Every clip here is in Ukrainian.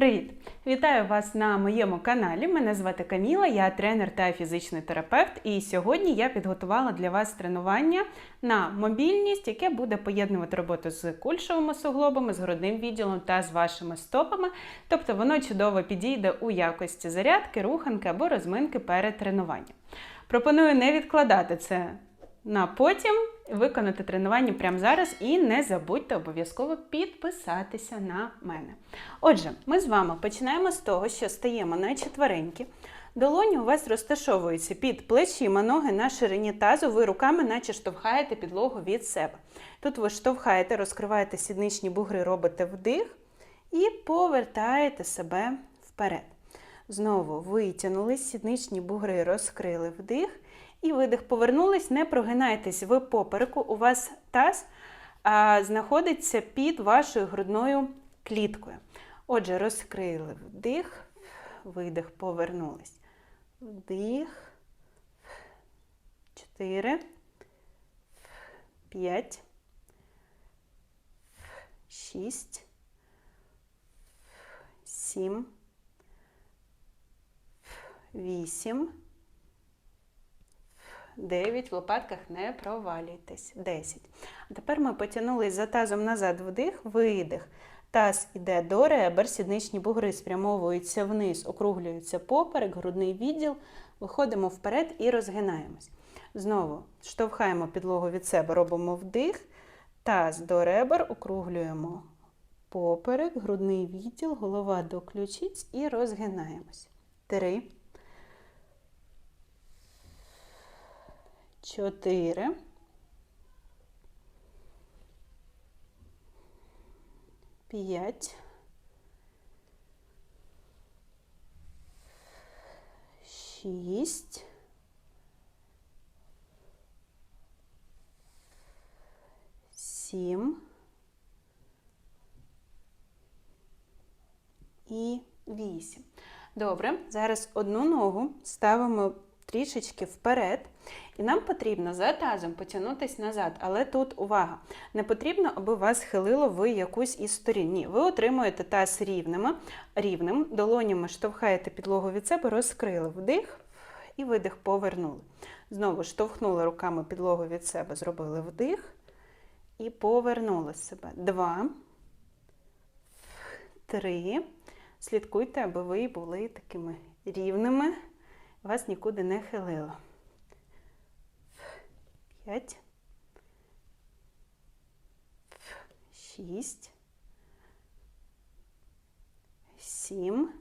Привіт! Вітаю вас на моєму каналі. Мене звати Каміла, я тренер та фізичний терапевт. І сьогодні я підготувала для вас тренування на мобільність, яке буде поєднувати роботу з кульшовими суглобами, з грудним відділом та з вашими стопами. Тобто воно чудово підійде у якості зарядки, руханки або розминки перед тренуванням. Пропоную не відкладати це на потім виконати тренування прямо зараз і не забудьте обов'язково підписатися на мене. Отже, ми з вами починаємо з того, що стаємо на четвереньки. Долоні у вас розташовуються під плечима, ноги на ширині тазу, ви руками наче штовхаєте підлогу від себе. Тут ви штовхаєте, розкриваєте сідничні бугри, робите вдих і повертаєте себе вперед. Знову витягнулись, сідничні бугри розкрили вдих. І видих. Повернулись, не прогинайтесь в попереку. У вас таз а, знаходиться під вашою грудною кліткою. Отже, розкрили вдих, видих, повернулись. Вдих. Чотири. П'ять. Шість. Сім. Вісім. 9, в лопатках не провалюйтесь. 10. А тепер ми потягнулись за тазом назад вдих, видих. Таз іде до ребер, сідничні бугри спрямовуються вниз, округлюються поперек, грудний відділ. Виходимо вперед і розгинаємось. Знову штовхаємо підлогу від себе, робимо вдих, таз до ребер, округлюємо поперек, грудний відділ, голова до ключиць і розгинаємось. Три. Чотири. П'ять. Шість. Сім. І вісім. Добре, зараз одну ногу ставимо трішечки вперед. І нам потрібно за тазом потягнутися назад. Але тут увага! Не потрібно, аби вас хилило в якусь із сторін. Ні, ви отримуєте таз рівними, рівним, долонями штовхаєте підлогу від себе, розкрили вдих і видих, повернули. Знову штовхнули руками підлогу від себе, зробили вдих і повернули себе. Два, три. Слідкуйте, аби ви були такими рівними вас нікуди не хилило. П'ять. Шість. Сім.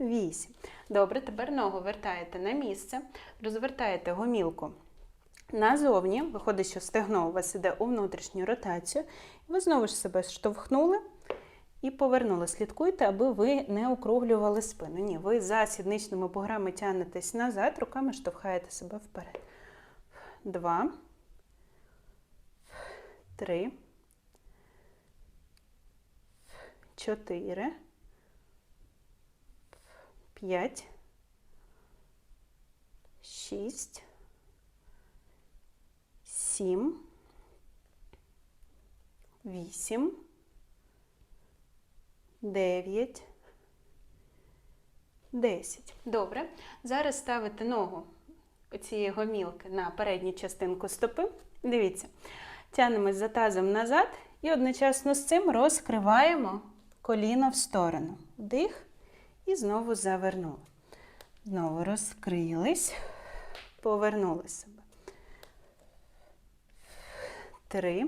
Вісім. Добре, тепер ногу вертаєте на місце, розвертаєте гомілку назовні. Виходить, що стегно у вас іде у внутрішню ротацію. І ви знову ж себе штовхнули і повернули. Слідкуйте, аби ви не округлювали спину. Ні, ви за сідничними буграми тягнетесь назад, руками штовхаєте себе вперед. Два. Три. Чотири. П'ять. Шість. Сім. Вісім. 9, 10. Добре. Зараз ставите ногу цієї гомілки на передню частинку стопи. Дивіться, тянемось за тазом назад і одночасно з цим розкриваємо коліно в сторону. Вдих і знову завернули. Знову розкрились, повернули себе. Три.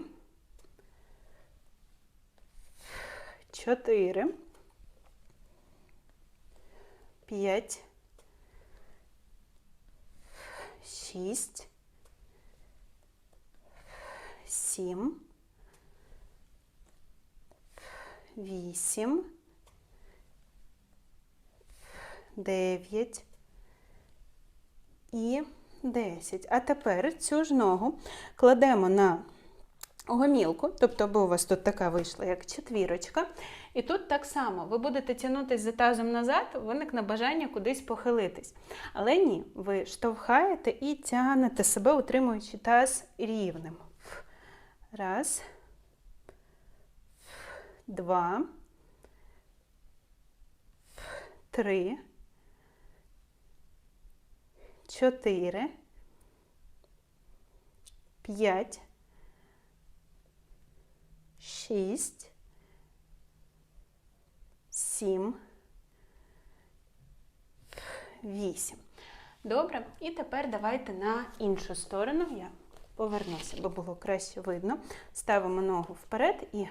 Чотири, п'ять, шість, сім, вісім, дев'ять. І десять. А тепер цю ж ногу кладемо на гомілку, тобто, аби у вас тут така вийшла, як четвірочка. І тут так само. Ви будете тягнутися за тазом назад, виникне бажання кудись похилитись. Але ні, ви штовхаєте і тягнете себе, утримуючи таз рівним. Раз. два, три, чотири, п'ять, шість, сім, вісім. Добре, і тепер давайте на іншу сторону. Я повернуся, бо було краще видно. Ставимо ногу вперед і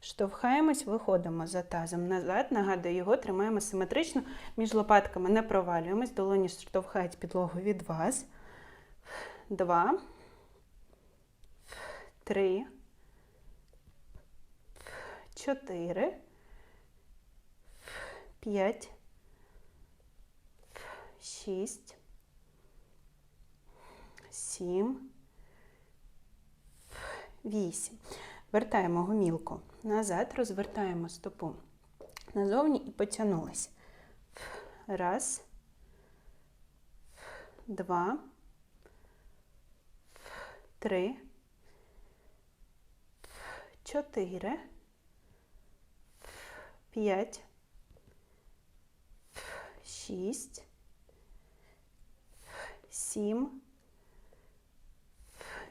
штовхаємось, виходимо за тазом назад. Нагадую, його тримаємо симетрично, між лопатками не провалюємось, долоні штовхають підлогу від вас. Два, три, чотири, п'ять, шість, сім, вісім. Вертаємо гомілку назад, розвертаємо стопу назовні і потягнулись. Раз, два, три, чотири, п'ять, шість, сім,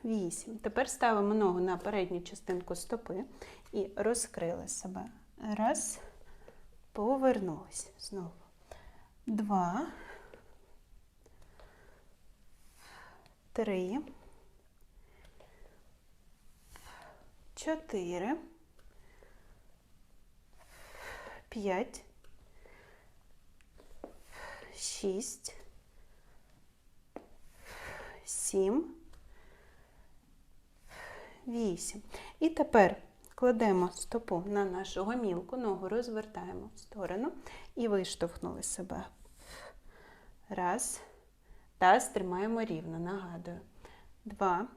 вісім. Тепер ставимо ногу на передню частинку стопи і розкрили себе. Раз, повернулись. Знову. Два, три, чотири, п'ять, шість, сім, вісім. І тепер кладемо стопу на нашу гомілку, ногу розвертаємо в сторону і виштовхнули себе. Раз. Таз тримаємо рівно, нагадую. Два.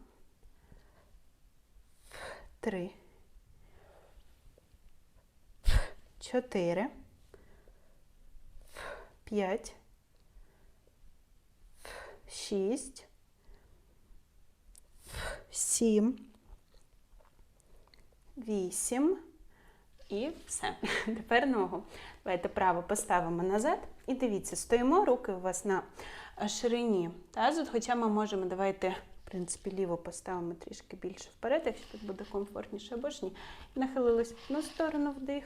Три. Чотири. П'ять. Шість. Сім. Вісім. І все. Тепер ногу. Давайте право поставимо назад. І дивіться, стоїмо, руки у вас на ширині тазу, хоча ми можемо, давайте, в принципі, ліву поставимо трішки більше вперед, якщо тут буде комфортніше або ж ні. Нахилились одну сторону вдих,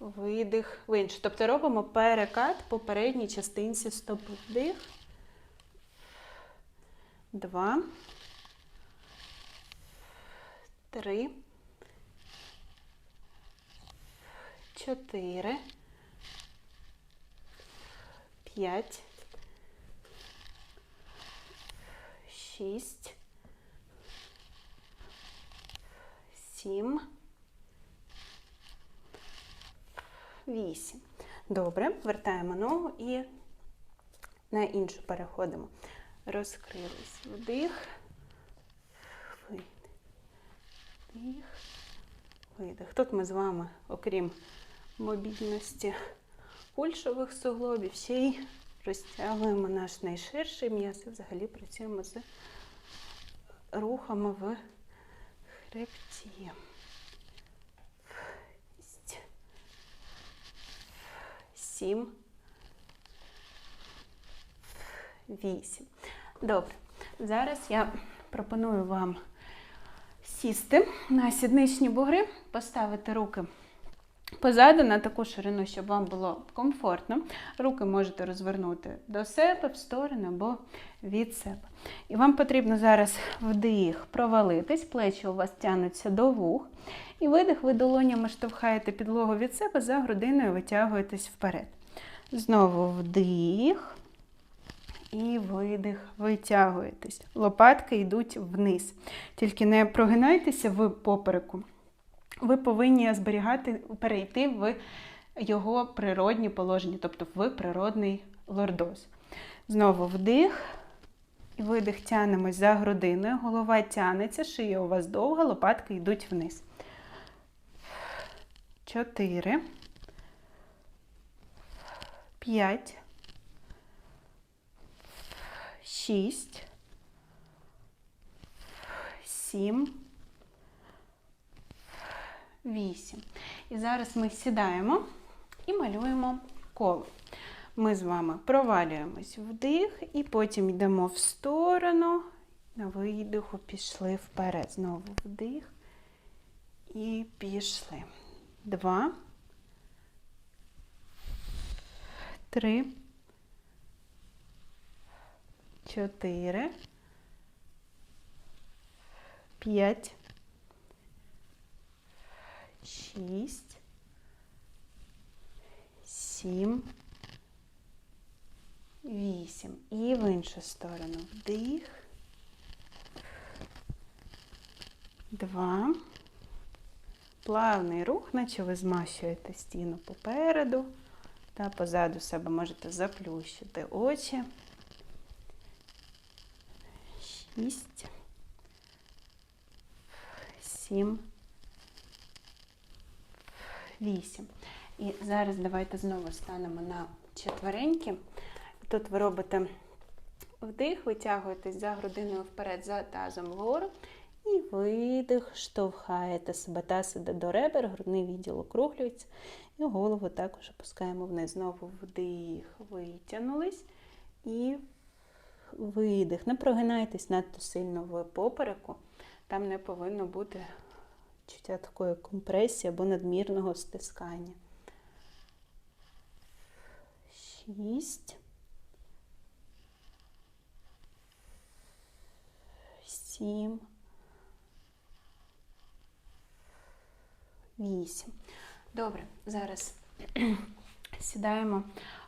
видих, в іншу. Тобто робимо перекат по передній частинці стопи. Вдих. Два. Три. Чотири. П'ять. Шість. Сім. Вісім. Добре, вертаємо ногу і на іншу переходимо. Розкрились. Вдих. Видих. Вдих. Видих. Тут ми з вами, окрім мобільності пульшових суглобів, ще й розтягуємо наш найширший м'яз і взагалі працюємо з рухами в хребті. 7, 8. Добре. Зараз я пропоную вам сісти на сідничні бугри, поставити руки позаду на таку ширину, щоб вам було комфортно. Руки можете розвернути до себе, в сторону або від себе. І вам потрібно зараз вдих провалитись, плечі у вас тягнуться до вух. І видих, ви долонями штовхаєте підлогу від себе, за грудиною витягуєтесь вперед. Знову вдих. І видих, витягуєтесь. Лопатки йдуть вниз. Тільки не прогинайтеся в попереку. Ви повинні зберігати, перейти в його природні положення, тобто в природний лордоз. Знову вдих. І видих тянемось за грудиною. Голова тянеться, шия у вас довга, лопатки йдуть вниз. Чотири. П'ять. Шість. Сім. Вісім. І зараз ми сідаємо і малюємо коло. Ми з вами провалюємось вдих і потім йдемо в сторону. На видиху пішли вперед. Знову вдих. І пішли. Два. Три. Чотири. П'ять. Шість. Сім. Вісім. І в іншу сторону. Вдих. Два. Плавний рух, наче ви змащуєте стіну попереду та позаду себе можете заплющити очі. Шість. Сім. Вісім. І зараз давайте знову станемо на четвереньки. Тут ви робите вдих, витягуєтесь за грудиною вперед, за тазом вгору. І видих, штовхаєте себе таз іде до ребер, грудний відділ округлюється. І голову також опускаємо вниз. Знову вдих, витягнулись. І видих. Не прогинайтесь надто сильно в попереку. Там не повинно бути чуття такої компресії або надмірного стискання. Шість. Сім. Вісім. Добре, зараз сідаємо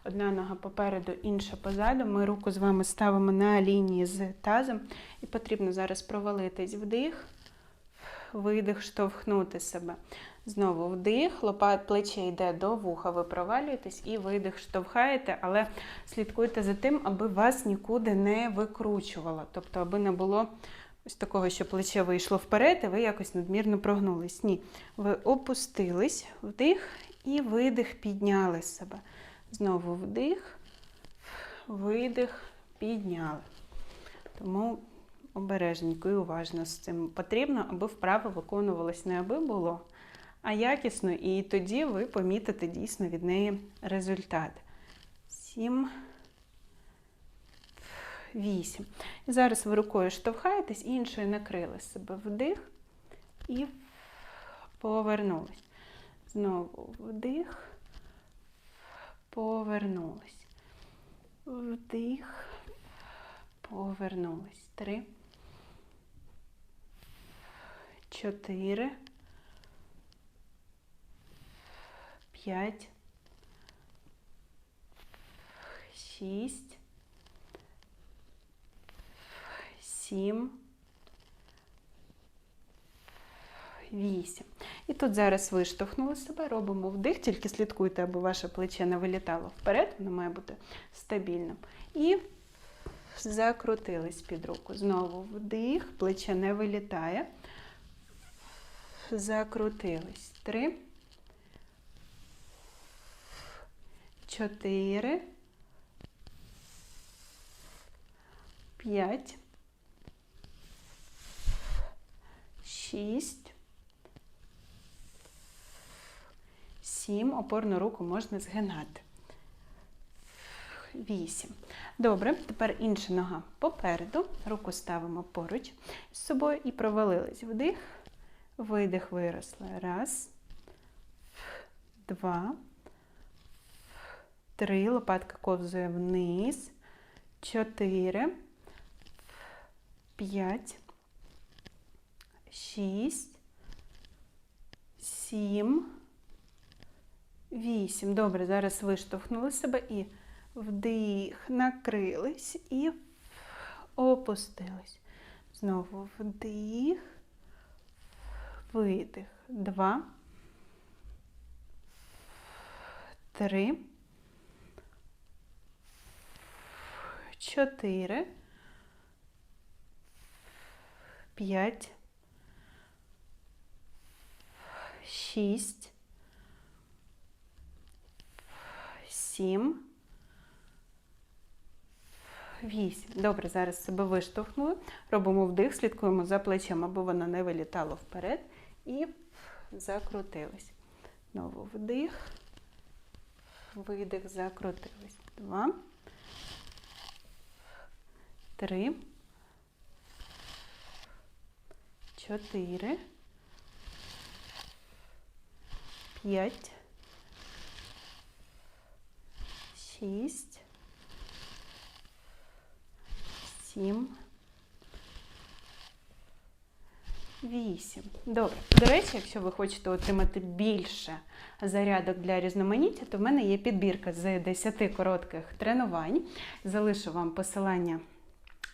одна нога попереду, інша позаду. Ми руку з вами ставимо на лінії з тазом. І потрібно зараз провалитись вдих, видих, штовхнути себе. Знову вдих, лопат плече йде до вуха, ви провалюєтесь і видих, штовхаєте, але слідкуйте за тим, аби вас нікуди не викручувало. Тобто, аби не було ось такого, що плече вийшло вперед, і ви якось надмірно прогнулись. Ні. Ви опустились, вдих і видих, підняли себе. Знову вдих, видих, підняли. Тому обережненько і уважно з цим потрібно, аби вправо виконувалось не аби було, а якісно, і тоді ви помітите дійсно від неї результат. Сім. Вісім. І зараз ви рукою штовхаєтесь, іншою накрили себе вдих і повернулись. Знову вдих, повернулись. Вдих, повернулись. Три. Чотири. П'ять. Шість. Сім. Вісім. І тут зараз виштовхнули себе, робимо вдих, тільки слідкуйте, аби ваше плече не вилітало вперед, воно має бути стабільним. І закрутились під руку. Знову вдих, плече не вилітає. Закрутились. Три. Чотири. П'ять. Шість. Сім. Опорну руку можна згинати. Вісім. Добре, тепер інша нога попереду. Руку ставимо поруч з собою і провалились. Вдих, видих, виросли. Раз, два, три. Лопатка ковзує вниз. Чотири. П'ять. Шість. Сім. Вісім. Добре, зараз виштовхнули себе і вдих, накрились і опустились. Знову вдих, видих. Два. Три. Чотири. П'ять. Шість. Сім. Вісім. Добре, зараз себе виштовхнули. Робимо вдих, слідкуємо за плечем, аби воно не вилітало вперед. І закрутились. Знову вдих. Видих, закрутились. Два. Три. Чотири. П'ять. Шість. Сім. Вісім. Добре. До речі, якщо ви хочете отримати більше зарядок для різноманіття, то в мене є підбірка з 10 коротких тренувань. Залишу вам посилання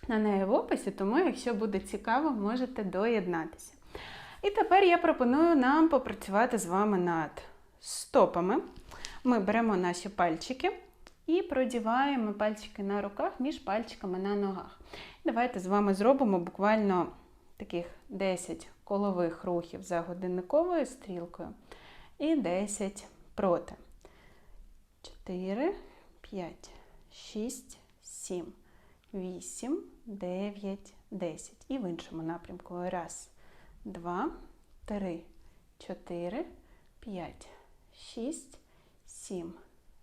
на неї в описі, тому, якщо буде цікаво, можете доєднатися. І тепер я пропоную нам попрацювати з вами над стопами. Ми беремо наші пальчики і продіваємо пальчики на руках між пальчиками на ногах. Давайте з вами зробимо буквально таких 10 колових рухів за годинниковою стрілкою і 10 проти. 4, 5, 6, 7, 8, 9, 10. І в іншому напрямку. Раз, два, три, чотири, п'ять, шість, сім,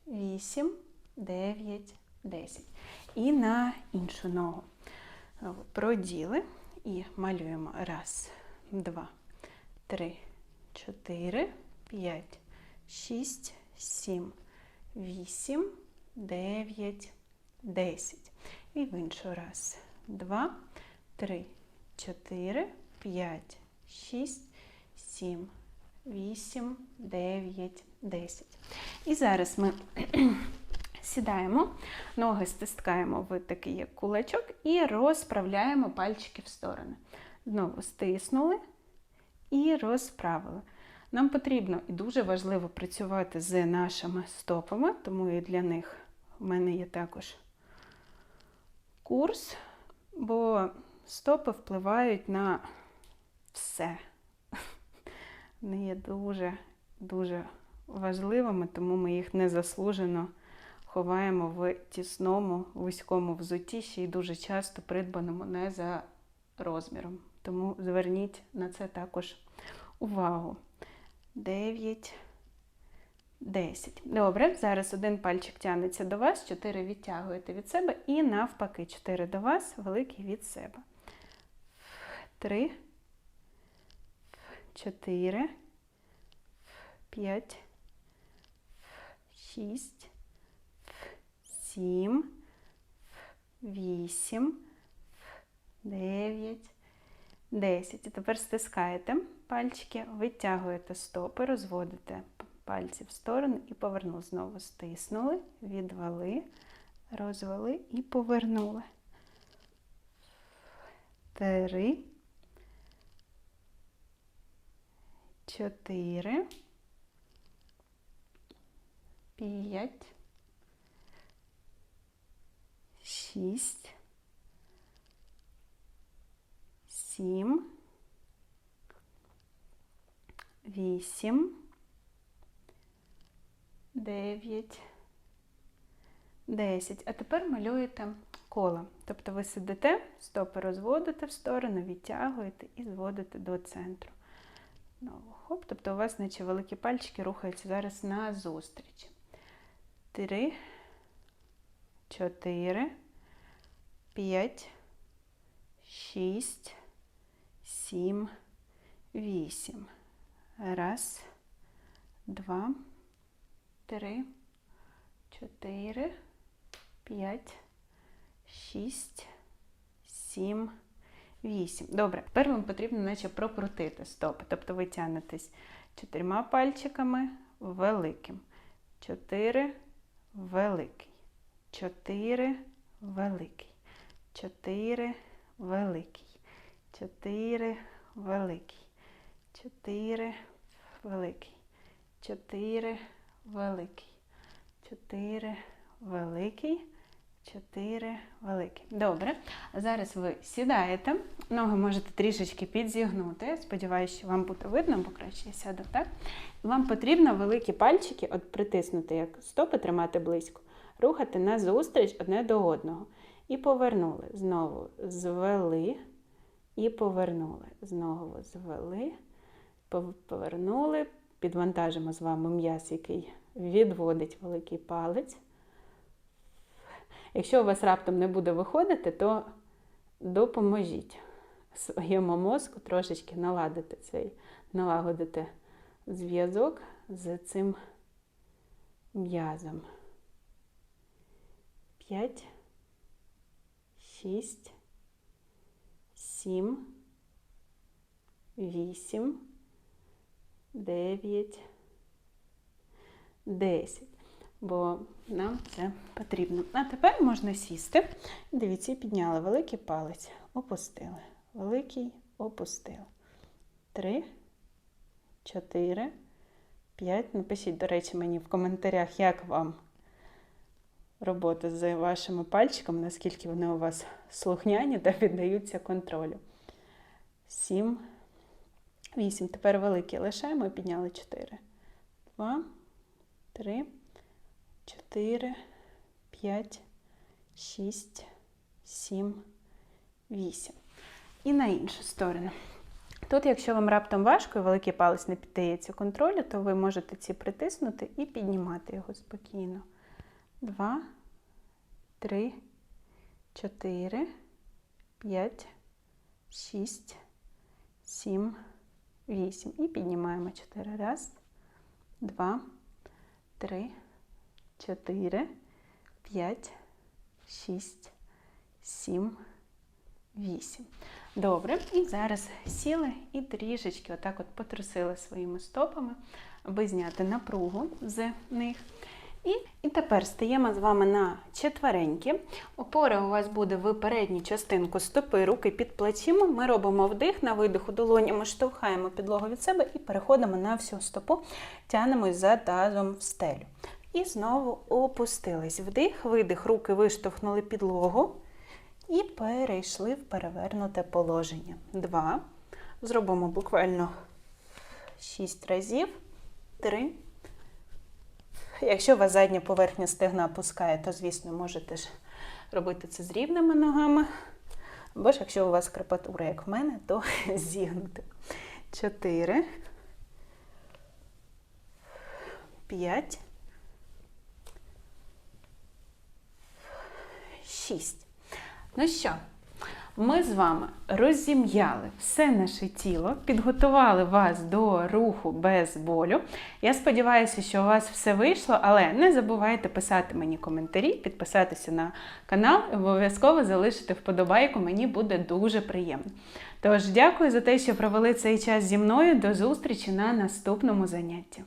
вісім, дев'ять, десять. І на іншу ногу. Проділи і малюємо. Раз, два, три, чотири, п'ять, шість, сім, вісім, дев'ять, десять. І в іншу раз. Два, три, чотири, п'ять, шість, сім, вісім, дев'ять, десять. І зараз ми сідаємо, ноги стискаємо в такий як кулачок і розправляємо пальчики в сторони. Знову стиснули і розправили. Нам потрібно і дуже важливо працювати з нашими стопами, тому і для них в мене є також курс, бо стопи впливають на все. Вони є дуже, дуже важливими, тому ми їх незаслужено ховаємо в тісному, вузькому взутті, ще й дуже часто придбаному не за розміром. Тому зверніть на це також увагу. 9, 10. Добре, зараз один пальчик тягнеться до вас, 4 відтягуєте від себе і навпаки, 4 до вас, великий від себе. 3, 4, 5, 6, 7, 8, 9, 10. І тепер стискаєте пальчики, витягуєте стопи, розводите пальці в сторону і повернули. Знову стиснули, відвели, розвели і повернули. Три. Чотири. П'ять. Шість. Сім. Вісім. Дев'ять. Десять. А тепер малюєте коло. Тобто ви сидите, стопи розводите в сторону, відтягуєте і зводите до центру. Хоп. Тобто у вас, наче великі пальчики, рухаються зараз назустріч. Три, чотири, п'ять, шість, сім, вісім. Раз, два, три, чотири, п'ять, шість, сім, вісім. Добре, тепер вам потрібно наче прокрутити стопи. Тобто ви тягнетесь чотирма пальчиками великим. Чотири великий. Чотири великий. Чотири великий. Чотири великий. Чотири великий. Чотири великий. Чотири великий. Чотири великий. Добре. Зараз ви сідаєте. Ноги можете трішечки підзігнути. Сподіваюся, що вам буде видно, бо краще я сяду так. Вам потрібно великі пальчики от притиснути, як стопи тримати близько, рухати назустріч одне до одного. І повернули. Знову звели і повернули. Знову звели, повернули, підвантажимо з вами м'яз, який відводить великий палець. Якщо у вас раптом не буде виходити, то допоможіть своєму мозку трошечки наладити цей, налагодити зв'язок з цим м'язом. П'ять, шість, сім, вісім, дев'ять, десять. Бо нам це потрібно. А тепер можна сісти. Дивіться, підняли великий палець, опустили. Великий опустили. Три, чотири, п'ять. Напишіть, до речі, мені в коментарях, як вам робота з вашими пальчиками, наскільки вони у вас слухняні та піддаються контролю. Сім, вісім. Тепер великі лишаємо і підняли чотири. Два, три, чотири, п'ять, шість, сім, вісім. І на іншу сторону. Тут, якщо вам раптом важко і великий палець не піддається контролю, то ви можете ці притиснути і піднімати його спокійно. Два, три, чотири, п'ять, шість, сім, вісім. І піднімаємо чотири. Раз, два, три, чотири, п'ять, шість, сім, вісім. Добре, і зараз сіли і трішечки отак от потрусили своїми стопами, аби зняти напругу з них. І, і тепер стаємо з вами на четверенькі. Опора у вас буде в передню частинку стопи, руки під плечима. Ми робимо вдих, на видиху долонями штовхаємо підлогу від себе і переходимо на всю стопу, тянемось за тазом в стелю. І знову опустились. Вдих, видих, руки виштовхнули підлогу. І перейшли в перевернуте положення. Два. Зробимо буквально 6 разів. Три. Якщо у вас задня поверхня стегна пускає, то, звісно, можете ж робити це з рівними ногами. Або ж, якщо у вас крепатура, як в мене, то зігнути. Чотири. П'ять. Шість. Ну що, ми з вами розім'яли все наше тіло, підготували вас до руху без болю. Я сподіваюся, що у вас все вийшло, але не забувайте писати мені коментарі, підписатися на канал і обов'язково залишити вподобайку, мені буде дуже приємно. Тож, дякую за те, що провели цей час зі мною. До зустрічі на наступному занятті.